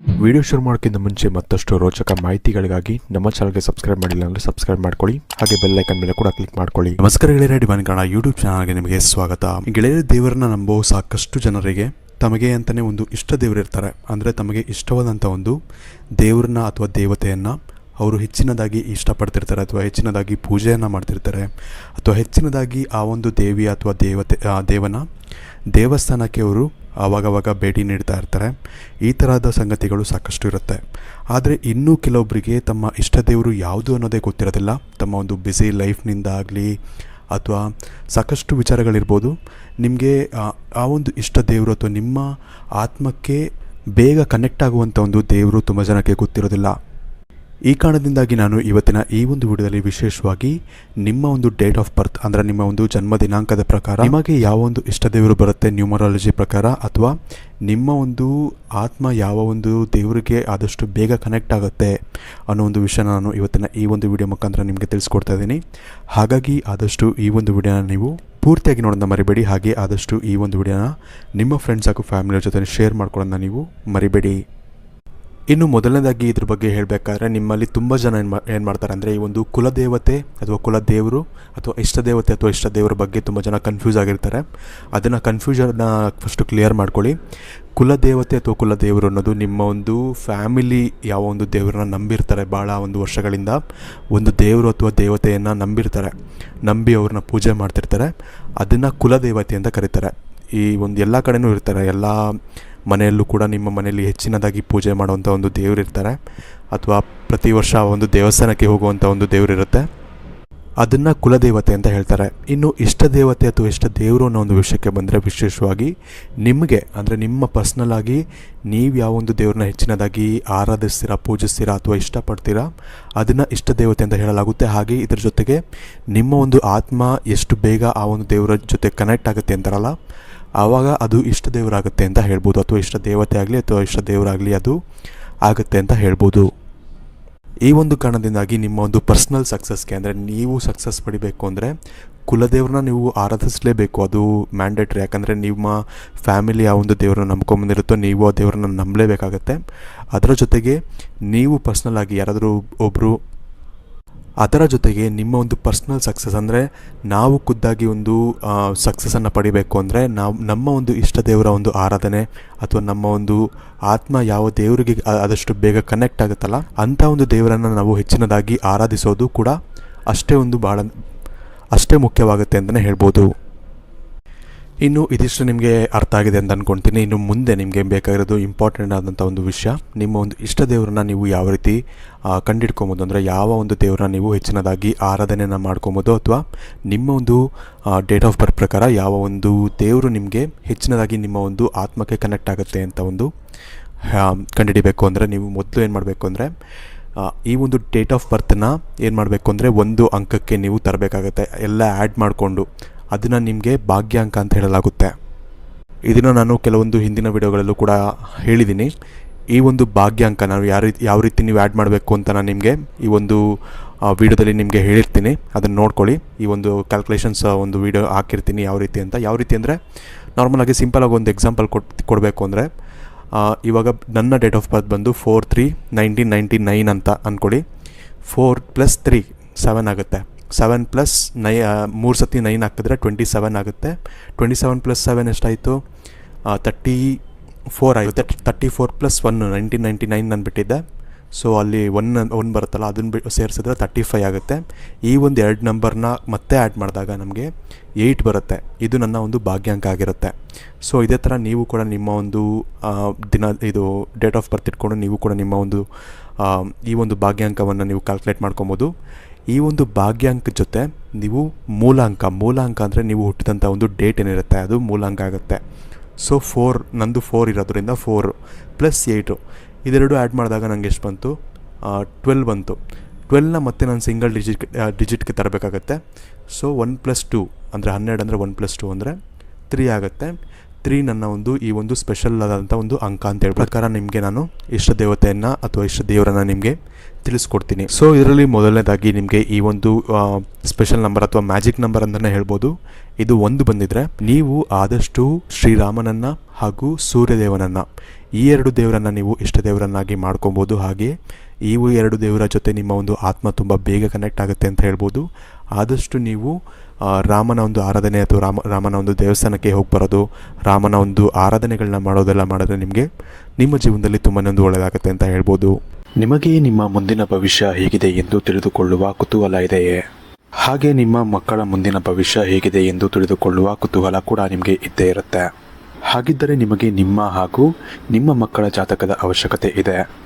Video ಶುರು ಮಾಡೋಕ್ಕಿಂತ ಮುಂಚೆ ಮತ್ತಷ್ಟು ರೋಚಕ ಮಾಹಿತಿಗಳಿಗಾಗಿ ನಮ್ಮ ಚಾನಲ್ಗೆ ಸಬ್ಸ್ಕ್ರೈಬ್ ಮಾಡಿಲ್ಲ ಅಂದರೆ ಸಬ್ಸ್ಕ್ರೈಬ್ ಮಾಡ್ಕೊಳ್ಳಿ. ಹಾಗೆ ಬೆಲ್ ಐಕನ್ ಮೇಲೆ ಕೂಡ ಕ್ಲಿಕ್ ಮಾಡ್ಕೊಳ್ಳಿ. ನಮಸ್ಕಾರ ಗೆಳೆಯರ, ಡಿವೈನ್ ಕನ್ನಡ ಯೂಟ್ಯೂಬ್ ಚಾನಲ್ಗೆ ನಿಮಗೆ ಸ್ವಾಗತ. ಗೆಳೆಯರ ದೇವರನ್ನ ನಂಬೋ ಸಾಕಷ್ಟು ಜನರಿಗೆ ತಮಗೆ ಅಂತಲೇ ಒಂದು ಇಷ್ಟ ದೇವರಿರ್ತಾರೆ ಅಂದರೆ ತಮಗೆ ಇಷ್ಟವಾದಂಥ ಒಂದು ದೇವರನ್ನ ಅಥವಾ ದೇವತೆಯನ್ನು ಅವರು ಹೆಚ್ಚಿನದಾಗಿ ಇಷ್ಟಪಡ್ತಿರ್ತಾರೆ ಅಥವಾ ಹೆಚ್ಚಿನದಾಗಿ ಪೂಜೆಯನ್ನು ಮಾಡ್ತಿರ್ತಾರೆ. ಅಥವಾ ಹೆಚ್ಚಿನದಾಗಿ ಆ ಒಂದು ದೇವಿ ಅಥವಾ ದೇವತೆ ದೇವನ ದೇವಸ್ಥಾನಕ್ಕೆ ಅವರು ಆವಾಗವಾಗ ಭೇಟಿ ನೀಡ್ತಾ ಇರ್ತಾರೆ. ಈ ಥರದ ಸಂಗತಿಗಳು ಸಾಕಷ್ಟು ಇರುತ್ತೆ. ಆದರೆ ಇನ್ನೂ ಕೆಲವೊಬ್ಬರಿಗೆ ತಮ್ಮ ಇಷ್ಟ ದೇವರು ಯಾವುದು ಅನ್ನೋದೇ ಗೊತ್ತಿರೋದಿಲ್ಲ. ತಮ್ಮ ಒಂದು ಬ್ಯುಸಿ ಲೈಫ್ನಿಂದ ಆಗಲಿ ಅಥವಾ ಸಾಕಷ್ಟು ವಿಚಾರಗಳಿರ್ಬೋದು. ನಿಮಗೆ ಆ ಒಂದು ಇಷ್ಟ ದೇವರು ಅಥವಾ ನಿಮ್ಮ ಆತ್ಮಕ್ಕೆ ಬೇಗ ಕನೆಕ್ಟ್ ಆಗುವಂಥ ಒಂದು ದೇವರು ತುಂಬ ಜನಕ್ಕೆ ಗೊತ್ತಿರೋದಿಲ್ಲ. ಈ ಕಾರಣದಿಂದಾಗಿ ನಾನು ಇವತ್ತಿನ ಈ ಒಂದು ವಿಡಿಯೋದಲ್ಲಿ ವಿಶೇಷವಾಗಿ ನಿಮ್ಮ ಒಂದು ಡೇಟ್ ಆಫ್ ಬರ್ತ್ ಅಂದರೆ ನಿಮ್ಮ ಒಂದು ಜನ್ಮ ದಿನಾಂಕದ ಪ್ರಕಾರ, ನಿಮಗೆ ಯಾವ ಒಂದು ಇಷ್ಟ ದೇವರು ಬರುತ್ತೆ ನ್ಯೂಮರಾಲಜಿ ಪ್ರಕಾರ, ಅಥವಾ ನಿಮ್ಮ ಒಂದು ಆತ್ಮ ಯಾವ ಒಂದು ದೇವರಿಗೆ ಆದಷ್ಟು ಬೇಗ ಕನೆಕ್ಟ್ ಆಗುತ್ತೆ ಅನ್ನೋ ಒಂದು ವಿಷಯ ನಾನು ಇವತ್ತಿನ ಈ ಒಂದು ವಿಡಿಯೋ ಮುಖಾಂತರ ನಿಮಗೆ ತಿಳಿಸ್ಕೊಡ್ತಾ ಇದ್ದೀನಿ. ಹಾಗಾಗಿ ಆದಷ್ಟು ಈ ಒಂದು ವಿಡಿಯೋನ ನೀವು ಪೂರ್ತಿಯಾಗಿ ನೋಡೋದನ್ನ ಮರಿಬೇಡಿ. ಹಾಗೆ ಆದಷ್ಟು ಈ ಒಂದು ವಿಡಿಯೋನ ನಿಮ್ಮ ಫ್ರೆಂಡ್ಸ್ ಹಾಗೂ ಫ್ಯಾಮಿಲಿಯವ್ರ ಜೊತೆ ಶೇರ್ ಮಾಡ್ಕೊಳ್ಳೋದನ್ನ ನೀವು ಮರಿಬೇಡಿ. ಇನ್ನು ಮೊದಲನೇದಾಗಿ ಇದ್ರ ಬಗ್ಗೆ ಹೇಳಬೇಕಾದ್ರೆ ನಿಮ್ಮಲ್ಲಿ ತುಂಬ ಜನ ಏನು ಏನು ಮಾಡ್ತಾರೆ ಅಂದರೆ ಈ ಒಂದು ಕುಲದೇವತೆ ಅಥವಾ ಕುಲದೇವರು ಅಥವಾ ಇಷ್ಟ ದೇವತೆ ಅಥವಾ ಇಷ್ಟ ದೇವರ ಬಗ್ಗೆ ತುಂಬ ಜನ ಕನ್ಫ್ಯೂಸ್ ಆಗಿರ್ತಾರೆ. ಅದನ್ನು ಕನ್ಫ್ಯೂಷನ್ನ ಫಸ್ಟು ಕ್ಲಿಯರ್ ಮಾಡ್ಕೊಳ್ಳಿ. ಕುಲದೇವತೆ ಅಥವಾ ಕುಲದೇವರು ಅನ್ನೋದು ನಿಮ್ಮ ಒಂದು ಫ್ಯಾಮಿಲಿ ಯಾವ ಒಂದು ದೇವರನ್ನ ನಂಬಿರ್ತಾರೆ ಭಾಳ ಒಂದು ವರ್ಷಗಳಿಂದ. ಒಂದು ದೇವರು ಅಥವಾ ದೇವತೆಯನ್ನು ನಂಬಿರ್ತಾರೆ. ನಂಬಿ ಅವ್ರನ್ನ ಪೂಜೆ ಮಾಡ್ತಿರ್ತಾರೆ. ಅದನ್ನು ಕುಲದೇವತೆ ಅಂತ ಕರೀತಾರೆ. ಈ ಒಂದು ಎಲ್ಲ ಕಡೆಯೂ ಇರ್ತಾರೆ. ಎಲ್ಲ ಮನೆಯಲ್ಲೂ ಕೂಡ ನಿಮ್ಮ ಮನೆಯಲ್ಲಿ ಹೆಚ್ಚಿನದಾಗಿ ಪೂಜೆ ಮಾಡುವಂಥ ಒಂದು ದೇವರಿರ್ತಾರೆ. ಅಥವಾ ಪ್ರತಿ ವರ್ಷ ಒಂದು ದೇವಸ್ಥಾನಕ್ಕೆ ಹೋಗುವಂಥ ಒಂದು ದೇವರಿರುತ್ತೆ. ಅದನ್ನು ಕುಲದೇವತೆ ಅಂತ ಹೇಳ್ತಾರೆ. ಇನ್ನು ಇಷ್ಟ ದೇವತೆ ಅಥವಾ ಇಷ್ಟ ದೇವರು ಅನ್ನೋ ಒಂದು ವಿಷಯಕ್ಕೆ ಬಂದರೆ ವಿಶೇಷವಾಗಿ ನಿಮಗೆ, ಅಂದರೆ ನಿಮ್ಮ ಪರ್ಸ್ನಲ್ ಆಗಿ ನೀವು ಯಾವ ಒಂದು ದೇವ್ರನ್ನ ಹೆಚ್ಚಿನದಾಗಿ ಆರಾಧಿಸ್ತೀರಾ, ಪೂಜಿಸ್ತೀರಾ ಅಥವಾ ಇಷ್ಟಪಡ್ತೀರಾ, ಅದನ್ನು ಇಷ್ಟ ದೇವತೆ ಅಂತ ಹೇಳಲಾಗುತ್ತೆ. ಹಾಗೆ ಇದರ ಜೊತೆಗೆ ನಿಮ್ಮ ಒಂದು ಆತ್ಮ ಎಷ್ಟು ಬೇಗ ಆ ಒಂದು ದೇವರ ಜೊತೆ ಕನೆಕ್ಟ್ ಆಗುತ್ತೆ ಅಂತಾರಲ್ಲ ಆವಾಗ ಅದು ಇಷ್ಟ ದೇವರಾಗುತ್ತೆ ಅಂತ ಹೇಳ್ಬೋದು. ಅಥವಾ ಇಷ್ಟ ದೇವತೆ ಆಗಲಿ ಅಥವಾ ಇಷ್ಟ ದೇವರಾಗಲಿ ಅದು ಆಗುತ್ತೆ ಅಂತ ಹೇಳ್ಬೋದು. ಈ ಒಂದು ಕಾರಣದಿಂದಾಗಿ ನಿಮ್ಮ ಒಂದು ಪರ್ಸ್ನಲ್ ಸಕ್ಸಸ್ಗೆ ಅಂದರೆ ನೀವು ಸಕ್ಸಸ್ ಪಡಿಬೇಕು ಅಂದರೆ ಕುಲದೇವ್ರನ್ನ ನೀವು ಆರಾಧಿಸಲೇಬೇಕು. ಅದು ಮ್ಯಾಂಡೇಟ್ರಿ ಯಾಕಂದರೆ ನಿಮ್ಮ ಫ್ಯಾಮಿಲಿ ಆ ಒಂದು ದೇವ್ರನ್ನ ನಂಬ್ಕೊಂಬಂದಿರುತ್ತೋ ನೀವು ಆ ದೇವ್ರನ್ನ ನಂಬಲೇಬೇಕಾಗತ್ತೆ. ಅದರ ಜೊತೆಗೆ ನೀವು ಪರ್ಸ್ನಲ್ ಆಗಿ ಯಾರಾದರೂ ಒಬ್ಬರು ಅದರ ಜೊತೆಗೆ ನಿಮ್ಮ ಒಂದು ಪರ್ಸ್ನಲ್ ಸಕ್ಸಸ್ ಅಂದರೆ ನಾವು ಖುದ್ದಾಗಿ ಒಂದು ಸಕ್ಸಸ್ಸನ್ನು ಪಡಿಬೇಕು ಅಂದರೆ ನಾವು, ನಮ್ಮ ಒಂದು ಇಷ್ಟ ದೇವರ ಒಂದು ಆರಾಧನೆ ಅಥವಾ ನಮ್ಮ ಒಂದು ಆತ್ಮ ಯಾವ ದೇವರಿಗೆ ಆದಷ್ಟು ಬೇಗ ಕನೆಕ್ಟ್ ಆಗುತ್ತಲ್ಲ, ಅಂಥ ಒಂದು ದೇವರನ್ನು ನಾವು ಹೆಚ್ಚಿನದಾಗಿ ಆರಾಧಿಸೋದು ಕೂಡ ಅಷ್ಟೇ ಒಂದು ಭಾಳ ಅಷ್ಟೇ ಮುಖ್ಯವಾಗುತ್ತೆ ಅಂತಲೇ ಹೇಳ್ಬೋದು. ಇನ್ನು ಇದಿಷ್ಟು ನಿಮಗೆ ಅರ್ಥ ಆಗಿದೆ ಅಂತ ಅಂದ್ಕೊಳ್ತೀನಿ ಇನ್ನು ಮುಂದೆ ನಿಮಗೆ ಬೇಕಾಗಿರೋದು ಇಂಪಾರ್ಟೆಂಟ್ ಆದಂಥ ಒಂದು ವಿಷಯ. ನಿಮ್ಮ ಒಂದು ಇಷ್ಟ ದೇವರನ್ನ ನೀವು ಯಾವ ರೀತಿ ಕಂಡಿಡ್ಕೊಬೋದು ಅಂದರೆ ಯಾವ ಒಂದು ದೇವರನ್ನ ನೀವು ಹೆಚ್ಚಿನದಾಗಿ ಆರಾಧನೆಯನ್ನು ಮಾಡ್ಕೊಬೋದು ಅಥವಾ ನಿಮ್ಮ ಒಂದು ಡೇಟ್ ಆಫ್ ಬರ್ತ್ ಪ್ರಕಾರ ಯಾವ ಒಂದು ದೇವರು ನಿಮಗೆ ಹೆಚ್ಚಿನದಾಗಿ ನಿಮ್ಮ ಒಂದು ಆತ್ಮಕ್ಕೆ ಕನೆಕ್ಟ್ ಆಗುತ್ತೆ ಅಂತ ಒಂದು ಕಂಡುಹಿಡಿಬೇಕು ಅಂದರೆ ನೀವು ಮೊದಲು ಏನು ಮಾಡಬೇಕು ಅಂದರೆ ಈ ಒಂದು ಡೇಟ್ ಆಫ್ ಬರ್ತ್ನ ಏನು ಮಾಡಬೇಕು ಅಂದರೆ ಒಂದು ಅಂಕಕ್ಕೆ ನೀವು ತರಬೇಕಾಗತ್ತೆ. ಎಲ್ಲ ಆ್ಯಡ್ ಮಾಡಿಕೊಂಡು ಅದನ್ನು ನಿಮಗೆ ಭಾಗ್ಯಾಂಕ ಅಂತ ಹೇಳಲಾಗುತ್ತೆ. ಇದನ್ನು ನಾನು ಕೆಲವೊಂದು ಹಿಂದಿನ ವಿಡಿಯೋಗಳಲ್ಲೂ ಕೂಡ ಹೇಳಿದ್ದೀನಿ ಈ ಒಂದು ಭಾಗ್ಯಾಂಕ ನಾವು ಯಾವ ರೀತಿ ಯಾವ ರೀತಿ ನೀವು ಆ್ಯಡ್ ಮಾಡಬೇಕು ಅಂತ ನಾನು ನಿಮಗೆ ಈ ಒಂದು ವಿಡಿಯೋದಲ್ಲಿ ನಿಮಗೆ ಹೇಳಿರ್ತೀನಿ. ಅದನ್ನು ನೋಡ್ಕೊಳ್ಳಿ. ಈ ಒಂದು ಕ್ಯಾಲ್ಕುಲೇಷನ್ಸ್ ಒಂದು ವಿಡಿಯೋ ಹಾಕಿರ್ತೀನಿ ಯಾವ ರೀತಿ ಅಂತ. ಯಾವ ರೀತಿ ಅಂದರೆ ನಾರ್ಮಲಾಗಿ ಸಿಂಪಲಾಗಿ ಒಂದು ಎಕ್ಸಾಂಪಲ್ ಕೊಟ್ಟು ಕೊಡಬೇಕು ಅಂದರೆ ಇವಾಗ ನನ್ನ ಡೇಟ್ ಆಫ್ ಬರ್ತ್ ಬಂದು four three nineteen ninety nine ಅಂತ ಅಂದ್ಕೊಳ್ಳಿ ಫೋರ್ ಪ್ಲಸ್ ತ್ರೀ ಸೆವೆನ್ ಆಗುತ್ತೆ. ಸೆವೆನ್ ಪ್ಲಸ್ ನೈ ಮೂರು ಸತಿ ನೈನ್ ಹಾಕಿದ್ರೆ ಟ್ವೆಂಟಿ ಸೆವೆನ್ ಆಗುತ್ತೆ. ಟ್ವೆಂಟಿ ಸೆವೆನ್ ಪ್ಲಸ್ ಸೆವೆನ್ ಎಷ್ಟಾಯಿತು? ತರ್ಟಿ ಫೋರ್ ಆಗುತ್ತೆ. Thirty four plus one nineteen ninety nine ಅಂದ್ಬಿಟ್ಟಿದ್ದೆ so ಅಲ್ಲಿ ಒನ್ ಒನ್ ಬರುತ್ತಲ್ಲ, ಅದನ್ನು ಬಿಟ್ಟು ಸೇರಿಸಿದ್ರೆ ತರ್ಟಿ ಫೈ ಆಗುತ್ತೆ. ಈ ಒಂದು ಎರಡು ನಂಬರ್ನ ಮತ್ತೆ ಆ್ಯಡ್ ಮಾಡಿದಾಗ ನಮಗೆ ಏಯ್ಟ್ ಬರುತ್ತೆ. ಇದು ನನ್ನ ಒಂದು ಭಾಗ್ಯಾಂಕ ಆಗಿರುತ್ತೆ. ಸೊ ಇದೇ ಥರ ನೀವು ಕೂಡ ನಿಮ್ಮ ಒಂದು ದಿನ, ಇದು ಡೇಟ್ ಆಫ್ ಬರ್ತ್ ಇಟ್ಕೊಂಡು ನೀವು ಕೂಡ ನಿಮ್ಮ ಒಂದು ಈ ಒಂದು ಭಾಗ್ಯಾಂಕವನ್ನು ನೀವು ಕ್ಯಾಲ್ಕುಲೇಟ್ ಮಾಡ್ಕೊಬೋದು. ಈ ಒಂದು ಭಾಗ್ಯಾಂಕ ಜೊತೆ ನೀವು ಮೂಲಾಂಕ ಮೂಲಾಂಕ ಅಂದರೆ ನೀವು ಹುಟ್ಟಿದಂಥ ಒಂದು ಡೇಟ್ ಏನಿರುತ್ತೆ, ಅದು ಮೂಲಾಂಕ ಆಗುತ್ತೆ. ಸೊ ಫೋರ್ ನಂದು ಫೋರ್ ಇರೋದ್ರಿಂದ ಫೋರ್ ಪ್ಲಸ್ ಏಯ್ಟು ಇದೆರಡು ಆ್ಯಡ್ ಮಾಡಿದಾಗ ನನಗೆ ಎಷ್ಟು ಬಂತು? ಟ್ವೆಲ್ ಬಂತು. ಟ್ವೆಲ್ನ ಮತ್ತೆ ನಾನು ಸಿಂಗಲ್ ಡಿಜಿಟ್ ಡಿಜಿಟ್ಗೆ ತರಬೇಕಾಗತ್ತೆ. ಸೊ ಒನ್ ಪ್ಲಸ್ ಟು ಅಂದರೆ ಹನ್ನೆರಡು ಅಂದರೆ ಒನ್ ಪ್ಲಸ್ ಟು ಅಂದರೆ ತ್ರೀ ಆಗುತ್ತೆ. ತ್ರೀ ನನ್ನ ಒಂದು, ಈ ಒಂದು ಸ್ಪೆಷಲ್ ಆದಂಥ ಒಂದು ಅಂಕ ಅಂತ ಹೇಳಿ ಪ್ರಕಾರ ನಿಮಗೆ ನಾನು ಇಷ್ಟ ದೇವತೆಯನ್ನು ಅಥವಾ ಇಷ್ಟ ದೇವರನ್ನು ನಿಮಗೆ ತಿಳಿಸ್ಕೊಡ್ತೀನಿ. ಸೊ ಇದರಲ್ಲಿ ಮೊದಲನೇದಾಗಿ ನಿಮಗೆ ಈ ಒಂದು ಸ್ಪೆಷಲ್ ನಂಬರ್ ಅಥವಾ ಮ್ಯಾಜಿಕ್ ನಂಬರ್ ಅಂತಲೇ ಹೇಳ್ಬೋದು. ಇದು ಒಂದು ಬಂದಿದ್ರೆ ನೀವು ಆದಷ್ಟು ಶ್ರೀರಾಮನನ್ನು ಹಾಗೂ ಸೂರ್ಯದೇವನನ್ನು, ಈ ಎರಡು ದೇವರನ್ನು ನೀವು ಇಷ್ಟ ದೇವರನ್ನಾಗಿ ಮಾಡ್ಕೊಬೋದು. ಹಾಗೆ ಈ ಎರಡು ದೇವರ ಜೊತೆ ನಿಮ್ಮ ಒಂದು ಆತ್ಮ ತುಂಬ ಬೇಗ ಕನೆಕ್ಟ್ ಆಗುತ್ತೆ ಅಂತ ಹೇಳ್ಬೋದು. ಆದಷ್ಟು ನೀವು ರಾಮನ ಒಂದು ಆರಾಧನೆ ಅಥವಾ ರಾಮ, ರಾಮನ ಒಂದು ದೇವಸ್ಥಾನಕ್ಕೆ ಹೋಗಿ ಬರೋದು, ರಾಮನ ಒಂದು ಆರಾಧನೆಗಳನ್ನ ಮಾಡೋದೆಲ್ಲ ಮಾಡಿದ್ರೆ ನಿಮಗೆ ನಿಮ್ಮ ಜೀವನದಲ್ಲಿ ತುಂಬಾ ಒಂದು ಒಳ್ಳೆಯದಾಗುತ್ತೆ ಅಂತ ಹೇಳ್ಬೋದು. ನಿಮಗೆ ನಿಮ್ಮ ಮುಂದಿನ ಭವಿಷ್ಯ ಹೇಗಿದೆ ಎಂದು ತಿಳಿದುಕೊಳ್ಳುವ ಕುತೂಹಲ ಇದೆಯೇ? ಹಾಗೆ ನಿಮ್ಮ ಮಕ್ಕಳ ಮುಂದಿನ ಭವಿಷ್ಯ ಹೇಗಿದೆ ಎಂದು ತಿಳಿದುಕೊಳ್ಳುವ ಕುತೂಹಲ ಕೂಡ ನಿಮಗೆ ಇದ್ದೇ ಇರುತ್ತೆ. ಹಾಗಿದ್ದರೆ ನಿಮಗೆ ನಿಮ್ಮ ಹಾಗೂ ನಿಮ್ಮ ಮಕ್ಕಳ ಜಾತಕದ ಅವಶ್ಯಕತೆ ಇದೆ.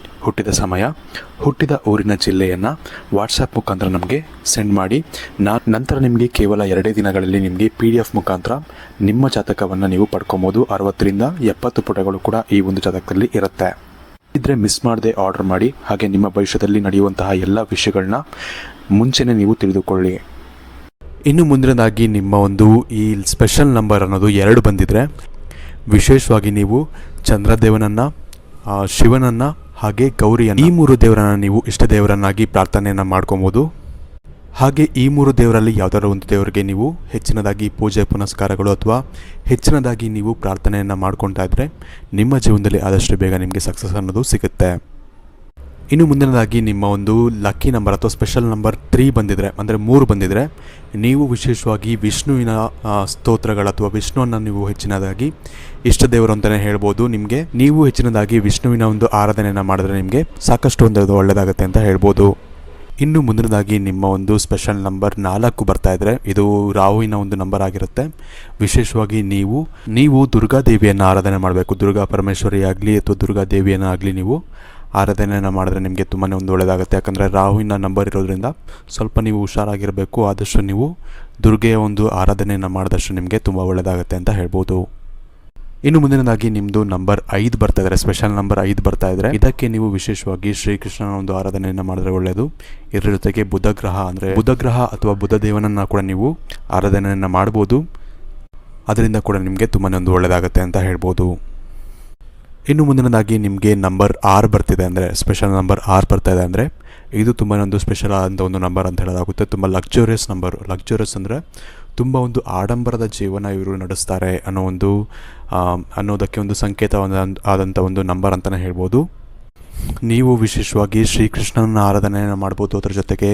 ಹುಟ್ಟಿದ ಸಮಯ, ಹುಟ್ಟಿದ ಊರಿನ ಜಿಲ್ಲೆಯನ್ನು ವಾಟ್ಸಪ್ ಮುಖಾಂತರ ನಮಗೆ ಸೆಂಡ್ ಮಾಡಿ. ನಾ ನಂತರ ನಿಮಗೆ ಕೇವಲ ಎರಡೇ ದಿನಗಳಲ್ಲಿ ನಿಮಗೆ ಪಿ ಡಿ ಎಫ್ ಮುಖಾಂತರ ನಿಮ್ಮ ಜಾತಕವನ್ನು ನೀವು ಪಡ್ಕೊಬೋದು. ಅರವತ್ತರಿಂದ ಎಪ್ಪತ್ತು ಪುಟಗಳು ಕೂಡ ಈ ಒಂದು ಜಾತಕದಲ್ಲಿ ಇರುತ್ತೆ. ಇದ್ರೆ ಮಿಸ್ ಮಾಡದೆ ಆರ್ಡರ್ ಮಾಡಿ. ಹಾಗೆ ನಿಮ್ಮ ಭವಿಷ್ಯದಲ್ಲಿ ನಡೆಯುವಂತಹ ಎಲ್ಲ ವಿಷಯಗಳನ್ನ ಮುಂಚೆನೇ ನೀವು ತಿಳಿದುಕೊಳ್ಳಿ. ಇನ್ನು ಮುಂದಿನದಾಗಿ ನಿಮ್ಮ ಒಂದು ಈ ಸ್ಪೆಷಲ್ ನಂಬರ್ ಅನ್ನೋದು ಎರಡು ಬಂದಿದ್ರೆ, ವಿಶೇಷವಾಗಿ ನೀವು ಚಂದ್ರದೇವನನ್ನು ಶಿವನನ್ನು ಹಾಗೆ ಗೌರಿಯನ್ನು ಈ ಮೂರು ದೇವರನ್ನ ನೀವು ಇಷ್ಟ ದೇವರನ್ನಾಗಿ ಪ್ರಾರ್ಥನೆಯನ್ನು ಮಾಡ್ಕೊಬೋದು. ಹಾಗೆ ಈ ಮೂರು ದೇವರಲ್ಲಿ ಯಾವುದಾದ್ರು ಒಂದು ದೇವರಿಗೆ ನೀವು ಹೆಚ್ಚಿನದಾಗಿ ಪೂಜೆ ಪುನಸ್ಕಾರಗಳು ಅಥವಾ ಹೆಚ್ಚಿನದಾಗಿ ನೀವು ಪ್ರಾರ್ಥನೆಯನ್ನು ಮಾಡ್ಕೊತಾ ಇದ್ದರೆ ನಿಮ್ಮ ಜೀವನದಲ್ಲಿ ಆದಷ್ಟು ಬೇಗ ನಿಮಗೆ ಸಕ್ಸಸ್ ಅನ್ನೋದು ಸಿಗುತ್ತೆ. ಇನ್ನು ಮುಂದಿನದಾಗಿ ನಿಮ್ಮ ಒಂದು ಲಕ್ಕಿ ನಂಬರ್ ಅಥವಾ ಸ್ಪೆಷಲ್ ನಂಬರ್ ತ್ರೀ ಬಂದಿದ್ರೆ, ಅಂದರೆ ಮೂರು ಬಂದಿದ್ರೆ, ನೀವು ವಿಶೇಷವಾಗಿ ವಿಷ್ಣುವಿನ ಸ್ತೋತ್ರಗಳು ಅಥವಾ ವಿಷ್ಣುವನ್ನು ನೀವು ಹೆಚ್ಚಿನದಾಗಿ, ಇಷ್ಟ ದೇವರು ಅಂತಲೇ ಹೇಳ್ಬೋದು ನಿಮಗೆ. ನೀವು ಹೆಚ್ಚಿನದಾಗಿ ವಿಷ್ಣುವಿನ ಒಂದು ಆರಾಧನೆಯನ್ನು ಮಾಡಿದ್ರೆ ನಿಮಗೆ ಸಾಕಷ್ಟು ಒಂದು ಒಳ್ಳೆಯದಾಗುತ್ತೆ ಅಂತ ಹೇಳ್ಬೋದು. ಇನ್ನು ಮುಂದಿನದಾಗಿ ನಿಮ್ಮ ಒಂದು ಸ್ಪೆಷಲ್ ನಂಬರ್ ನಾಲ್ಕು ಬರ್ತಾ ಇದ್ರೆ, ಇದು ರಾಹುವಿನ ಒಂದು ನಂಬರ್ ಆಗಿರುತ್ತೆ. ವಿಶೇಷವಾಗಿ ನೀವು ನೀವು ದುರ್ಗಾದೇವಿಯನ್ನು ಆರಾಧನೆ ಮಾಡಬೇಕು. ದುರ್ಗಾ ಪರಮೇಶ್ವರಿ ಆಗಲಿ ಅಥವಾ ದುರ್ಗಾ ದೇವಿಯನ್ನು ಆಗಲಿ ನೀವು ಆರಾಧನೆಯನ್ನು ಮಾಡಿದ್ರೆ ನಿಮಗೆ ತುಂಬಾ ಒಂದು ಒಳ್ಳೆಯದಾಗುತ್ತೆ ಯಾಕಂದರೆ ರಾಹುವಿನ ನಂಬರ್ ಇರೋದ್ರಿಂದ ಸ್ವಲ್ಪ ನೀವು ಹುಷಾರಾಗಿರಬೇಕು, ಆದಷ್ಟು ನೀವು ದುರ್ಗೆಯ ಒಂದು ಆರಾಧನೆಯನ್ನು ಮಾಡಿದಷ್ಟು ನಿಮಗೆ ತುಂಬ ಒಳ್ಳೆಯದಾಗುತ್ತೆ ಅಂತ ಹೇಳ್ಬೋದು. ಇನ್ನು ಮುಂದಿನದಾಗಿ ನಿಮ್ಮದು ನಂಬರ್ ಐದು ಬರ್ತಾ ಇದ್ದಾರೆ ಸ್ಪೆಷಲ್ ನಂಬರ್ ಐದು ಬರ್ತಾ ಇದ್ದರೆ ಇದಕ್ಕೆ ನೀವು ವಿಶೇಷವಾಗಿ ಶ್ರೀಕೃಷ್ಣನ ಒಂದು ಆರಾಧನೆಯನ್ನು ಮಾಡಿದ್ರೆ ಒಳ್ಳೆಯದು ಇದರ ಜೊತೆಗೆ ಬುಧ ಗ್ರಹ ಅಂದರೆ ಬುಧ ಗ್ರಹ ಅಥವಾ ಬುಧ ದೇವನನ್ನು ಕೂಡ ನೀವು ಆರಾಧನೆಯನ್ನು ಮಾಡ್ಬೋದು. ಅದರಿಂದ ಕೂಡ ನಿಮಗೆ ತುಂಬಾ ಒಂದು ಒಳ್ಳೆಯದಾಗುತ್ತೆ ಅಂತ ಹೇಳ್ಬೋದು. ಇನ್ನು ಮುಂದಿನದಾಗಿ ನಿಮಗೆ ನಂಬರ್ ಆರ್ ಬರ್ತಿದೆ ಅಂದರೆ ಸ್ಪೆಷಲ್ ನಂಬರ್ ಆರ್ ಬರ್ತಾ ಇದೆ ಅಂದರೆ, ಇದು ತುಂಬ ಒಂದು ಸ್ಪೆಷಲ್ ಆದಂಥ ಒಂದು ನಂಬರ್ ಅಂತ ಹೇಳೋದಾಗುತ್ತೆ ತುಂಬ ಲಕ್ಸುರಿಯಸ್ ನಂಬರು ಲಕ್ಸುರಿಯಸ್ ಅಂದರೆ ತುಂಬ ಒಂದು ಆಡಂಬರದ ಜೀವನ ಇವರು ನಡೆಸ್ತಾರೆ ಅನ್ನೋ ಒಂದು ಅನ್ನೋದಕ್ಕೆ ಒಂದು ಸಂಕೇತ ಆದಂಥ ಒಂದು ನಂಬರ್ ಅಂತಲೇ ಹೇಳ್ಬೋದು. ನೀವು ವಿಶೇಷವಾಗಿ ಶ್ರೀಕೃಷ್ಣನ ಆರಾಧನೆಯನ್ನು ಮಾಡ್ಬೋದು. ಅದರ ಜೊತೆಗೆ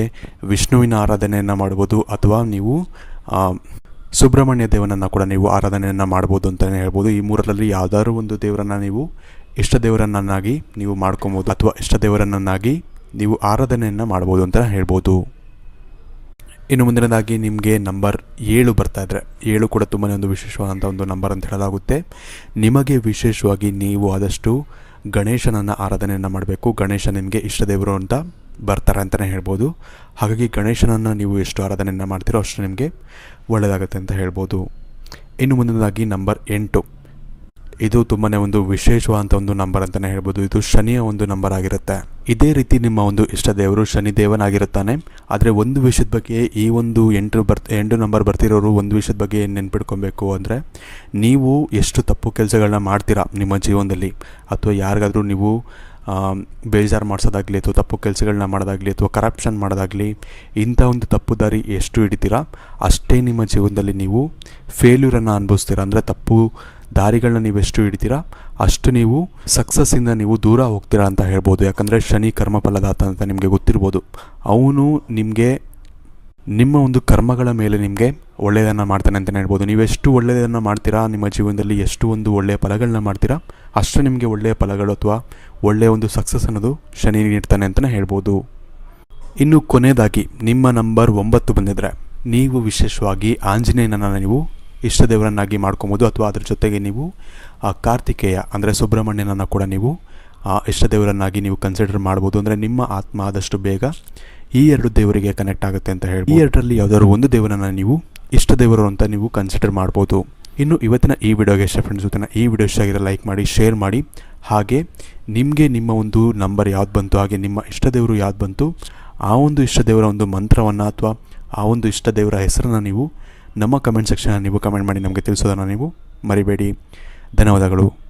ವಿಷ್ಣುವಿನ ಆರಾಧನೆಯನ್ನು ಮಾಡ್ಬೋದು. ಅಥವಾ ನೀವು ಸುಬ್ರಹ್ಮಣ್ಯ ದೇವನನ್ನು ಕೂಡ ನೀವು ಆರಾಧನೆಯನ್ನು ಮಾಡ್ಬೋದು ಅಂತಲೇ ಹೇಳ್ಬೋದು. ಈ ಮೂರರಲ್ಲಿ ಯಾವ್ದಾದ್ರು ಒಂದು ದೇವರನ್ನು ನೀವು ಇಷ್ಟ ದೇವರನ್ನಾಗಿ ನೀವು ಮಾಡ್ಕೊಬೋದು ಅಥವಾ ಇಷ್ಟ ದೇವರನ್ನಾಗಿ ನೀವು ಆರಾಧನೆಯನ್ನು ಮಾಡ್ಬೋದು ಅಂತ ಹೇಳ್ಬೋದು. ಇನ್ನು ಮುಂದಿನದಾಗಿ ನಿಮಗೆ ನಂಬರ್ ಏಳು ಬರ್ತಾ ಇದ್ದರೆ ಏಳು ಕೂಡ ತುಂಬಾ ಒಂದು ವಿಶೇಷವಾದಂಥ ಒಂದು ನಂಬರ್ ಅಂತ ಹೇಳಲಾಗುತ್ತೆ. ನಿಮಗೆ ವಿಶೇಷವಾಗಿ ನೀವು ಆದಷ್ಟು ಗಣೇಶನನ್ನು ಆರಾಧನೆಯನ್ನು ಮಾಡಬೇಕು. ಗಣೇಶ ನಿಮಗೆ ಇಷ್ಟ ದೇವರು ಅಂತ ಬರ್ತಾರೆ ಅಂತಲೇ ಹೇಳ್ಬೋದು. ಹಾಗಾಗಿ ಗಣೇಶನನ್ನು ನೀವು ಎಷ್ಟು ಆರಾಧನೆಯನ್ನು ಮಾಡ್ತೀರೋ ಅಷ್ಟು ನಿಮಗೆ ಒಳ್ಳೆಯದಾಗುತ್ತೆ ಅಂತ ಹೇಳ್ಬೋದು. ಇನ್ನು ಮುಂದಿನದಾಗಿ ನಂಬರ್ ಎಂಟು. ಇದು ತುಂಬಾ ಒಂದು ವಿಶೇಷವಾದಂಥ ಒಂದು ನಂಬರ್ ಅಂತಲೇ ಹೇಳ್ಬೋದು. ಇದು ಶನಿಯ ಒಂದು ನಂಬರ್ ಆಗಿರುತ್ತೆ. ಇದೇ ರೀತಿ ನಿಮ್ಮ ಒಂದು ಇಷ್ಟ ದೇವರು ಶನಿ ದೇವನಾಗಿರುತ್ತಾನೆ ಆದರೆ ಒಂದು ವಿಷಯದ ಬಗ್ಗೆ ಈ ಒಂದು ಎಂಟು ಬರ್, ಎಂಟು ನಂಬರ್ ಬರ್ತಿರೋರು ಒಂದು ವಿಷಯದ ಬಗ್ಗೆ ನೆನ್ಪಿಡ್ಕೊಬೇಕು ಅಂದರೆ ನೀವು ಎಷ್ಟು ತಪ್ಪು ಕೆಲಸಗಳನ್ನ ಮಾಡ್ತೀರಾ ನಿಮ್ಮ ಜೀವನದಲ್ಲಿ? ಅಥವಾ ಯಾರಿಗಾದರೂ ನೀವು ಬೇಜಾರು ಮಾಡಿಸೋದಾಗಲಿ ಅಥವಾ ತಪ್ಪು ಕೆಲಸಗಳನ್ನ ಮಾಡೋದಾಗಲಿ ಅಥವಾ ಕರಪ್ಷನ್ ಮಾಡೋದಾಗಲಿ ಇಂಥ ಒಂದು ತಪ್ಪು ದಾರಿ ಎಷ್ಟು ಹಿಡಿತೀರಾ, ಅಷ್ಟೇ ನಿಮ್ಮ ಜೀವನದಲ್ಲಿ ನೀವು ಫೇಲ್ಯೂರನ್ನು ಅನುಭವಿಸ್ತೀರಾ ಅಂದರೆ ತಪ್ಪು ದಾರಿಗಳನ್ನ ನೀವು ಎಷ್ಟು ಹಿಡಿತೀರಾ, ಅಷ್ಟು ನೀವು ಸಕ್ಸಸ್ಸಿಂದ ನೀವು ದೂರ ಹೋಗ್ತೀರಾ ಅಂತ ಹೇಳ್ಬೋದು. ಯಾಕಂದರೆ ಶನಿ ಕರ್ಮಫಲದಾತ ಅಂತ ನಿಮಗೆ ಗೊತ್ತಿರ್ಬೋದು. ಅವನು ನಿಮಗೆ ನಿಮ್ಮ ಒಂದು ಕರ್ಮಗಳ ಮೇಲೆ ನಿಮಗೆ ಒಳ್ಳೆಯದನ್ನು ಮಾಡ್ತಾನೆ ಅಂತಲೇ ಹೇಳ್ಬೋದು. ನೀವೆಷ್ಟು ಒಳ್ಳೆಯದನ್ನು ಮಾಡ್ತೀರಾ, ನಿಮ್ಮ ಜೀವನದಲ್ಲಿ ಎಷ್ಟು ಒಂದು ಒಳ್ಳೆಯ ಫಲಗಳನ್ನ ಮಾಡ್ತೀರಾ, ಅಷ್ಟು ನಿಮಗೆ ಒಳ್ಳೆಯ ಫಲಗಳು ಅಥವಾ ಒಳ್ಳೆಯ ಒಂದು ಸಕ್ಸಸ್ ಅನ್ನೋದು ಶನಿ ನೀಡ್ತಾನೆ ಅಂತಲೇ ಹೇಳ್ಬೋದು. ಇನ್ನು ಕೊನೆಯದಾಗಿ, ನಿಮ್ಮ ನಂಬರ್ ಒಂಬತ್ತು ಬಂದಿದ್ರೆ, ನೀವು ವಿಶೇಷವಾಗಿ ಆಂಜನೇಯನನ್ನು ನೀವು ಇಷ್ಟ ದೇವರನ್ನಾಗಿ ಮಾಡ್ಕೊಬೋದು ಅಥವಾ ಅದ್ರ ಜೊತೆಗೆ ನೀವು, ಆ ಕಾರ್ತಿಕೇಯ ಅಂದರೆ ಸುಬ್ರಹ್ಮಣ್ಯನನ್ನು ಕೂಡ ನೀವು ಇಷ್ಟ ದೇವರನ್ನಾಗಿ ನೀವು ಕನ್ಸಿಡರ್ ಮಾಡ್ಬೋದು. ಅಂದರೆ ನಿಮ್ಮ ಆತ್ಮ ಆದಷ್ಟು ಬೇಗ ಈ ಎರಡು ದೇವರಿಗೆ ಕನೆಕ್ಟ್ ಆಗುತ್ತೆ ಅಂತ ಹೇಳಿ ಈ ಎರಡರಲ್ಲಿ ಯಾವುದಾದ್ರು ಒಂದು ದೇವರನ್ನು ನೀವು ಇಷ್ಟ ದೇವರು ಅಂತ ನೀವು ಕನ್ಸಿಡರ್ ಮಾಡ್ಬೋದು. ಇನ್ನು ಇವತ್ತಿನ ಈ ವಿಡಿಯೋಗೆ ಇಷ್ಟ ಫ್ರೆಂಡ್ಸ್ ಜೊತೆ ಈ ವಿಡಿಯೋ ಇಷ್ಟ ಆಗಿರೋ ಲೈಕ್ ಮಾಡಿ ಶೇರ್ ಮಾಡಿ. ಹಾಗೆ ನಿಮಗೆ ನಿಮ್ಮ ಒಂದು ನಂಬರ್ ಯಾವ್ದು ಬಂತು, ಹಾಗೆ ನಿಮ್ಮ ಇಷ್ಟ ದೇವರು ಯಾವ್ದು ಬಂತು, ಆ ಒಂದು ಇಷ್ಟ ದೇವರ ಒಂದು ಮಂತ್ರವನ್ನು ಅಥವಾ ಆ ಒಂದು ಇಷ್ಟ ದೇವರ ಹೆಸರನ್ನು ನೀವು ನಮ್ಮ ಕಮೆಂಟ್ ಸೆಕ್ಷನ್ ನೀವು ಕಮೆಂಟ್ ಮಾಡಿ ನಮಗೆ ತಿಳಿಸೋದನ್ನು ನೀವು ಮರಿಬೇಡಿ. ಧನ್ಯವಾದಗಳು.